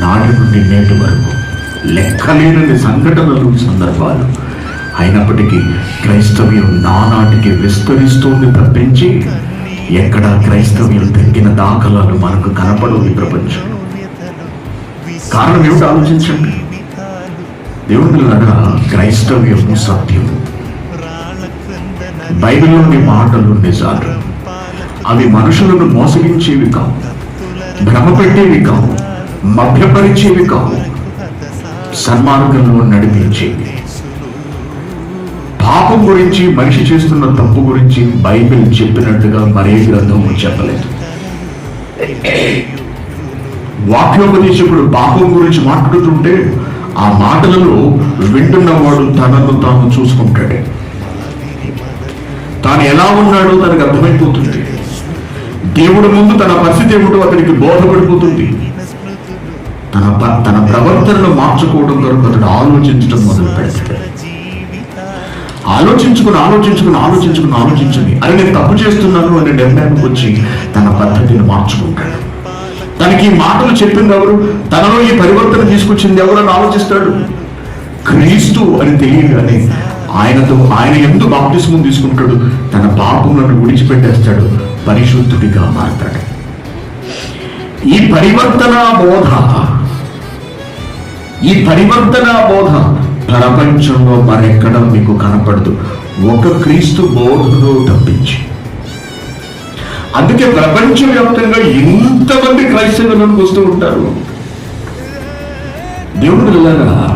నాటి నుండి నేటి వరకు లెక్కలేనని సంఘటనలు సందర్భాలు. అయినప్పటికీ క్రైస్తవ్యం నానాటికి విస్తరిస్తుంది తప్పించి ఎక్కడ క్రైస్తవ్యం తగ్గిన దాఖలాలు మనకు కనపడవు ఈ ప్రపంచం. కారణం ఏమిటి ఆలోచించండి. దేవుని అనగా క్రైస్తవ్యం సత్యం. బైబిల్లోని మాటలు నిజాలు. అవి మనుషులను మోసగించేవి కావు. భ్రమపెట్టేవి కావు. మభ్యపరిచేవి కావు. సన్మార్గంలో నడిపించేవి. పాపం గురించి మనిషి చేస్తున్న తప్పు గురించి బైబిల్ చెప్పినట్టుగా మరే గ్రంథము చెప్పలేదు. వాక్యోపదేశకుడు పాపం గురించి మాట్లాడుతుంటే ఆ మాటలలో వింటున్నవాడు తనను తాను చూసుకుంటాడే. తాను ఎలా ఉన్నాడో తనకు అర్థమైపోతుంది దేవుడు ముందు తన పరిస్థితి ఏమిటో అతనికి బోధపడిపోతుంది. తన ప- తన ప్రవర్తనను మార్చుకోవడం కొరకు అతడు ఆలోచించడం మొదలు పెడతాడు. ఆలోచించుకుని ఆలోచించుకుని ఆలోచించుకుని ఆలోచించుకుని అరే నేను తప్పు చేస్తున్నాను అనే నిర్ణయానికి వచ్చి తన పద్ధతిని మార్చుకుంటాడు. తనకి ఈ మాటలు చెప్పింది ఎవరు? తనలో ఈ పరివర్తన తీసుకొచ్చింది ఎవరు అని ఆలోచిస్తాడు? క్రీస్తు అని తెలియగానే ఆయనతో ఆయన ఎందు బాప్తిస్మం తీసుకుంటాడు. తన పాపములను విడిచిపెట్టేస్తాడు. పరిశుద్ధుడిగా మారతాడు. ఈ పరివర్తన బోధ ఈ పరివర్తన బోధ ప్రపంచంలో మరెక్కడ మీకు కనపడదు. ఒక క్రీస్తు బోధలో తప్పించి. అందుకే ప్రపంచవ్యాప్తంగా ఎంతమంది క్రైస్తవులకు వస్తూ ఉంటారు. దేవుడు వెళ్ళారా